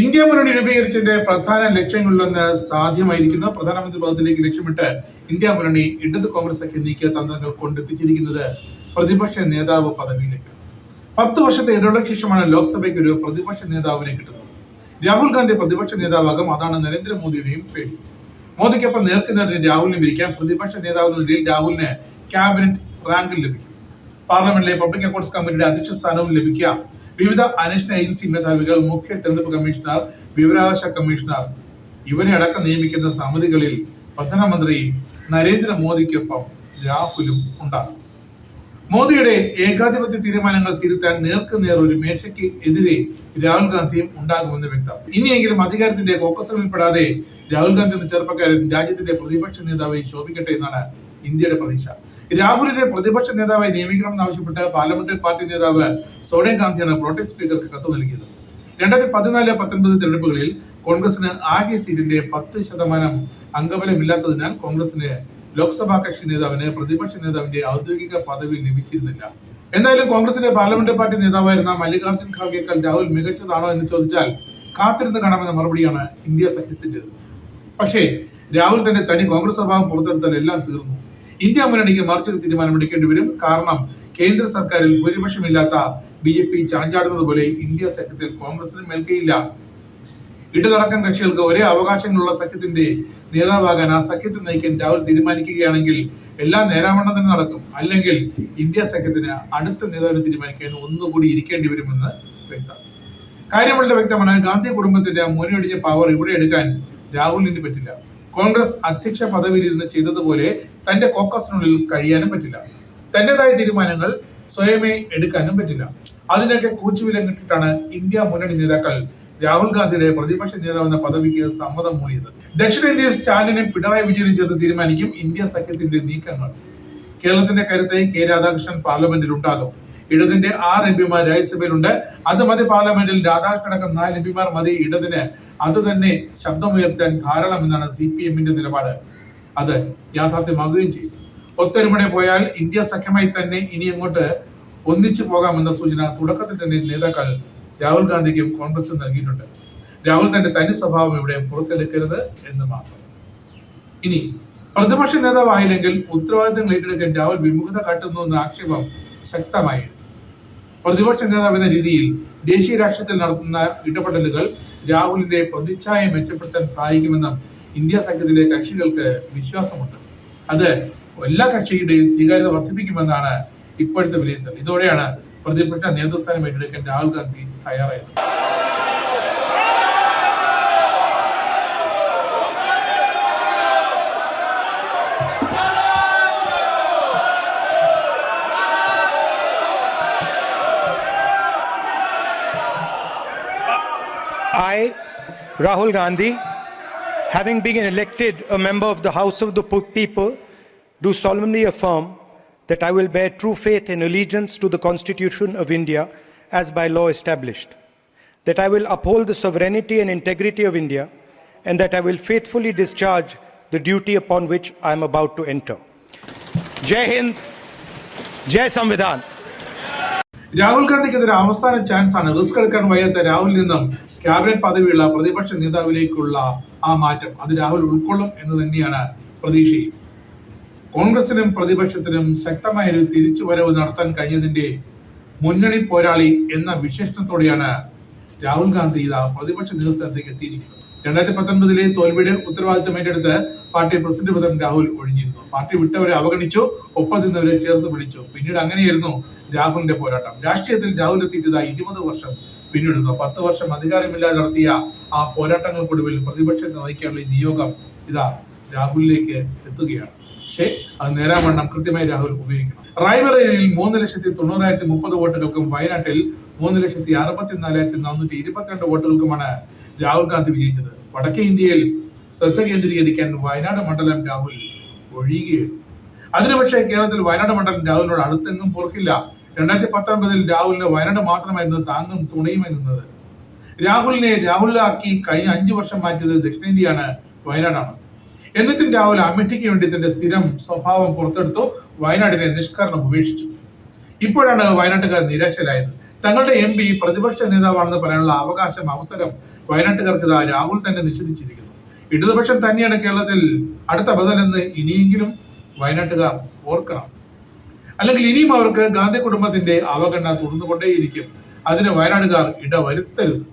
India മുന്നണി രൂപീകരിച്ചതിന്റെ പ്രധാന ലക്ഷ്യങ്ങളിലൊന്ന് സാധ്യമായിരിക്കുന്ന. പ്രധാനമന്ത്രി പദത്തിലേക്ക് ലക്ഷ്യമിട്ട് ഇന്ത്യ മുന്നണി ഇടത് കോൺഗ്രസ് ഒക്കെ നീക്കിയ തന്ത്രങ്ങൾ കൊണ്ടെത്തിച്ചിരിക്കുന്നത് പ്രതിപക്ഷ നേതാവ് പദവിയിലേക്ക്. പത്ത് വർഷത്തെ ഇടവേളയ്ക്ക് ശേഷമാണ് ലോക്സഭയ്ക്ക് ഒരു പ്രതിപക്ഷ നേതാവിനെ കിട്ടുന്നത്. രാഹുൽ ഗാന്ധി പ്രതിപക്ഷ നേതാവാകും അതാണ് നരേന്ദ്രമോദിയുടെയും പേടി. മോദിക്കൊപ്പം നേർക്ക് നേരിന് രാഹുലിനെ വിരിക്കാൻ പ്രതിപക്ഷ നേതാവ് എന്ന നിലയിൽ രാഹുലിന് ക്യാബിനറ്റ് റാങ്കിൽ ലഭിക്കും. പാർലമെന്റിലെ പബ്ലിക് അക്കൗണ്ട്സ് കമ്മിറ്റിയുടെ അധ്യക്ഷ സ്ഥാനവും ലഭിക്കാം. വിവിധ അന്വേഷണ ഏജൻസി മേധാവികൾ മുഖ്യ തെരഞ്ഞെടുപ്പ് കമ്മീഷണർ വിവരാവകാശ കമ്മീഷണർ ഇവരെ അടക്കം നിയമിക്കുന്ന സമിതികളിൽ പ്രധാനമന്ത്രി നരേന്ദ്രമോദിക്കൊപ്പം രാഹുലും ഉണ്ടാകും. മോദിയുടെ ഏകാധിപത്യ തീരുമാനങ്ങൾ തിരുത്താൻ നേർക്കുനേർ ഒരു മേശയ്ക്ക് എതിരെ രാഹുൽ ഗാന്ധിയും ഉണ്ടാകുമെന്ന് വ്യക്തം. ഇനിയെങ്കിലും അധികാരത്തിന്റെ കോക്കസുകളിൽ ഉൾപ്പെടാതെ രാഹുൽ ഗാന്ധി എന്ന ചെറുപ്പക്കാരൻ രാജ്യത്തിന്റെ പ്രതിപക്ഷ നേതാവായി ശോഭിക്കട്ടെ എന്നാണ് ഇന്ത്യയുടെ പ്രതീക്ഷ. രാഹുലിനെ പ്രതിപക്ഷ നേതാവായി നിയമിക്കണം എന്നാവശ്യപ്പെട്ട് പാർലമെന്ററി പാർട്ടി നേതാവ് സോണിയാഗാന്ധിയാണ് പ്രോട്ടസ്റ്റ് സ്പീക്കർക്ക് കത്ത് നൽകിയത്. രണ്ടായിരത്തി പതിനാല് പത്തൊൻപത് തിരഞ്ഞെടുപ്പുകളിൽ കോൺഗ്രസിന് ആകെ സീറ്റിന്റെ പത്ത് ശതമാനം അംഗബലമില്ലാത്തതിനാൽ കോൺഗ്രസിന് ലോക്സഭാ കക്ഷി നേതാവിന് പ്രതിപക്ഷ നേതാവിന്റെ ഔദ്യോഗിക പദവി ലഭിച്ചിരുന്നില്ല. എന്തായാലും കോൺഗ്രസിന്റെ പാർലമെന്ററി പാർട്ടി നേതാവായിരുന്ന മല്ലികാർജുൻ ഖാർഗേക്കാൾ രാഹുൽ മികച്ചതാണോ എന്ന് ചോദിച്ചാൽ കാത്തിരുന്ന് കാണാമെന്ന മറുപടിയാണ് ഇന്ത്യ സഖ്യത്തിന്റേത് പക്ഷേ രാഹുൽ തന്നെ തനി കോൺഗ്രസ് സ്വഭാവം പുറത്തെടുത്താൽ എല്ലാം തീർന്നു. ഇന്ത്യ മുന്നണിക്ക് മറിച്ചൊരു തീരുമാനമെടുക്കേണ്ടി വരും. കാരണം കേന്ദ്ര സർക്കാരിൽ ഭൂരിപക്ഷമില്ലാത്ത ബി ജെ പി ചാഞ്ചാടുന്നത് പോലെ ഇന്ത്യ സഖ്യത്തിൽ കോൺഗ്രസിന് മേൽക്കയില്ല. ഇടതടക്കം കക്ഷികൾക്ക് ഒരേ അവകാശങ്ങളുള്ള സഖ്യത്തിന്റെ നേതാവാകാൻ ആ സഖ്യത്തെ നയിക്കാൻ രാഹുൽ തീരുമാനിക്കുകയാണെങ്കിൽ എല്ലാം നേരാവണ്ണം തന്നെ നടക്കും. അല്ലെങ്കിൽ ഇന്ത്യ സഖ്യത്തിന് അടുത്ത നേതാവിനെ തീരുമാനിക്കാൻ ഒന്നുകൂടി ഇരിക്കേണ്ടി വരുമെന്ന് വ്യക്തം. കാര്യമുള്ള വ്യക്തമാണ്. ഗാന്ധി കുടുംബത്തിന്റെ മുന്നൊടിഞ്ഞ പവർ ഇവിടെ എടുക്കാൻ രാഹുലിന് പറ്റില്ല. കോൺഗ്രസ് അധ്യക്ഷ പദവിയിൽ ഇരുന്ന് ചെയ്തതുപോലെ തന്റെ കോക്കസിനുള്ളിൽ കഴിയാനും പറ്റില്ല. തന്റേതായ തീരുമാനങ്ങൾ സ്വയമേ എടുക്കാനും പറ്റില്ല. അതിനൊക്കെ കൂച്ചുവിലം കിട്ടിയിട്ടാണ് ഇന്ത്യ മുന്നണി നേതാക്കൾ രാഹുൽ ഗാന്ധിയുടെ പ്രതിപക്ഷ നേതാവെന്ന പദവിക്ക് സമ്മതം മൂളിയത് ദക്ഷിണേന്ത്യയിൽ സ്റ്റാലിനെ പിണറായി വിജയനും ചേർന്ന് തീരുമാനിക്കും ഇന്ത്യ സഖ്യത്തിന്റെ നീക്കങ്ങൾ. കേരളത്തിന്റെ കരുത്തായി കെ രാധാകൃഷ്ണൻ പാർലമെന്റിൽ ഉണ്ടാകും. ഇടതിന്റെ ആറ് എം പിമാർ രാജ്യസഭയിലുണ്ട്. അത് മതി പാർലമെന്റിൽ രാധാകൃഷ്ണൻ അടക്കം നാല് എം പിമാർ മതി. ഇടതിന് അത് തന്നെ ശബ്ദമുയർത്താൻ ധാരാളം എന്നാണ് സി പി എമ്മിന്റെ നിലപാട്. അത് യാഥാർത്ഥ്യമാകുകയും ചെയ്യും. ഒത്തൊരുമണെ പോയാൽ ഇന്ത്യ സഖ്യമായി തന്നെ ഇനി അങ്ങോട്ട് ഒന്നിച്ചു പോകാമെന്ന സൂചന തുടക്കത്തിൽ തന്നെ നേതാക്കൾ രാഹുൽ ഗാന്ധിക്കും കോൺഗ്രസും നൽകിയിട്ടുണ്ട്. രാഹുൽ തന്റെ തനി സ്വഭാവം ഇവിടെ പുറത്തെടുക്കരുത് എന്ന് മാത്രം. ഇനി പ്രതിപക്ഷ നേതാവായില്ലെങ്കിൽ ഉത്തരവാദിത്തങ്ങൾ ഏറ്റെടുക്കാൻ രാഹുൽ വിമുഖത കാട്ടുന്നു എന്ന ആക്ഷേപം ശക്തമായി പ്രതിപക്ഷ നേതാവ് എന്ന രീതിയിൽ ദേശീയ രാഷ്ട്രീയത്തിൽ നടത്തുന്ന ഇടപെടലുകൾ രാഹുലിന്റെ പ്രതിച്ഛായ മെച്ചപ്പെടുത്താൻ സഹായിക്കുമെന്നും ഇന്ത്യ സംഘത്തിലെ കക്ഷികൾക്ക് വിശ്വാസമുണ്ട്. അത് എല്ലാ കക്ഷികളുടെയും സ്വീകാര്യത വർദ്ധിപ്പിക്കുമെന്നാണ് ഇപ്പോഴത്തെ വിലയിരുത്തൽ. ഇതോടെയാണ് പ്രതിപക്ഷ നേതൃസ്ഥാനം ഏറ്റെടുക്കാൻ രാഹുൽ ഗാന്ധി തയ്യാറായത്. I, Rahul Gandhi, having been elected a member of the House of the P- People, do solemnly affirm that I will bear true faith and allegiance to the Constitution of India as by law established, that I will uphold the sovereignty and integrity of India, and that I will faithfully discharge the duty upon which I am about to enter. Jai Hind, Jai Samvidhan. Rahul ഗാന്ധിക്കെതിരെ അവസാന chance ആണ് risk എടുക്കാൻ വയ്യാത്ത രാഹുലിൽ നിന്നും cabinet പദവിയുള്ള പ്രതിപക്ഷ നേതാവിലേക്കുള്ള ആ മാറ്റം അത് രാഹുൽ ഉൾക്കൊള്ളും എന്ന് തന്നെയാണ് പ്രതീക്ഷയും. കോൺഗ്രസിനും പ്രതിപക്ഷത്തിനും ശക്തമായ ഒരു തിരിച്ചുവരവ് നടത്താൻ കഴിഞ്ഞതിന്റെ മുന്നണി പോരാളി എന്ന വിശേഷണത്തോടെയാണ് രാഹുൽ ഗാന്ധി ഇതാ പ്രതിപക്ഷ നേതൃത്വത്തിലേക്ക് എത്തിയിരിക്കുന്നത്. രണ്ടായിരത്തി പത്തൊൻപതിലെ തോൽവിയുടെ ഉത്തരവാദിത്തം ഏറ്റെടുത്ത് പാർട്ടി പ്രസിഡന്റ് പദം രാഹുൽ ഒഴിഞ്ഞിരുന്നു. പാർട്ടി വിട്ടവരെ അവഗണിച്ചു ഒപ്പം നിന്നവരെ ചേർത്ത് പിടിച്ചു. പിന്നീട് അങ്ങനെയായിരുന്നു രാഹുലിന്റെ പോരാട്ടം. രാഷ്ട്രീയത്തിൽ രാഹുൽ എത്തിയിട്ട് ഇരുപത് വർഷം പിന്നിടുന്നു. പത്ത് വർഷം അധികാരമില്ലാതെ നടത്തിയ ആ പോരാട്ടങ്ങൾക്കൊടുവിൽ പ്രതിപക്ഷത്തെ നയിക്കാനുള്ള ഈ നിയോഗം ഇതാ രാഹുലിലേക്ക് എത്തുകയാണ്. പക്ഷേ അത് നേരാവണ്ണം കൃത്യമായി രാഹുൽ ഉപയോഗിക്കണം. റായ്ബറേലിയിൽ മൂന്ന് ലക്ഷത്തി തൊണ്ണൂറായിരത്തി മുപ്പത് വോട്ടുകൾക്കും വയനാട്ടിൽ മൂന്ന് ലക്ഷത്തി അറുപത്തിനാലായിരത്തി നാനൂറ്റി ഇരുപത്തിരണ്ട് വോട്ടുകൾക്കുമാണ് രാഹുൽ ഗാന്ധി വിജയിച്ചത്. വടക്കേ ഇന്ത്യയിൽ ശ്രദ്ധ കേന്ദ്രീകരിക്കാൻ വയനാട് മണ്ഡലം രാഹുൽ ഒഴിയുകയായിരുന്നു അതിന് പക്ഷേ കേരളത്തിൽ വയനാട് മണ്ഡലം രാഹുലിനോട് അടുത്തെങ്ങും പൊറുക്കില്ല. രണ്ടായിരത്തി പത്തൊൻപതിൽ രാഹുലിന് വയനാട് മാത്രമായിരുന്നു താങ്ങും തുണയുമായി നിന്നത് രാഹുലിനെ രാഹുലാക്കി കഴിഞ്ഞ അഞ്ചു വർഷം മാറ്റിയത് ദക്ഷിണേന്ത്യയാണ് വയനാടാണ്. എന്നിട്ടും രാഹുൽ അമിഠിക്ക് വേണ്ടി തന്റെ സ്ഥിരം സ്വഭാവം പുറത്തെടുത്തു വയനാടിനെ നിഷ്കരണം ഉപേക്ഷിച്ചു. ഇപ്പോഴാണ് വയനാട്ടുകാർ നിരാശരായത്. തങ്ങളുടെ എം പി പ്രതിപക്ഷ നേതാവാണെന്ന് പറയാനുള്ള അവകാശം അവസരം വയനാട്ടുകാർക്ക് രാഹുൽ തന്നെ നിഷേധിച്ചിരിക്കുന്നു. ഇടതുപക്ഷം തന്നെയാണ് കേരളത്തിൽ അടുത്ത ബദലെന്ന് ഇനിയെങ്കിലും വയനാട്ടുകാർ ഓർക്കണം. അല്ലെങ്കിൽ ഇനിയും അവർക്ക് ഗാന്ധി കുടുംബത്തിന്റെ അവഗണന തുടർന്നുകൊണ്ടേയിരിക്കും അതിന് വയനാടുകാർ ഇടവരുത്തരുത്.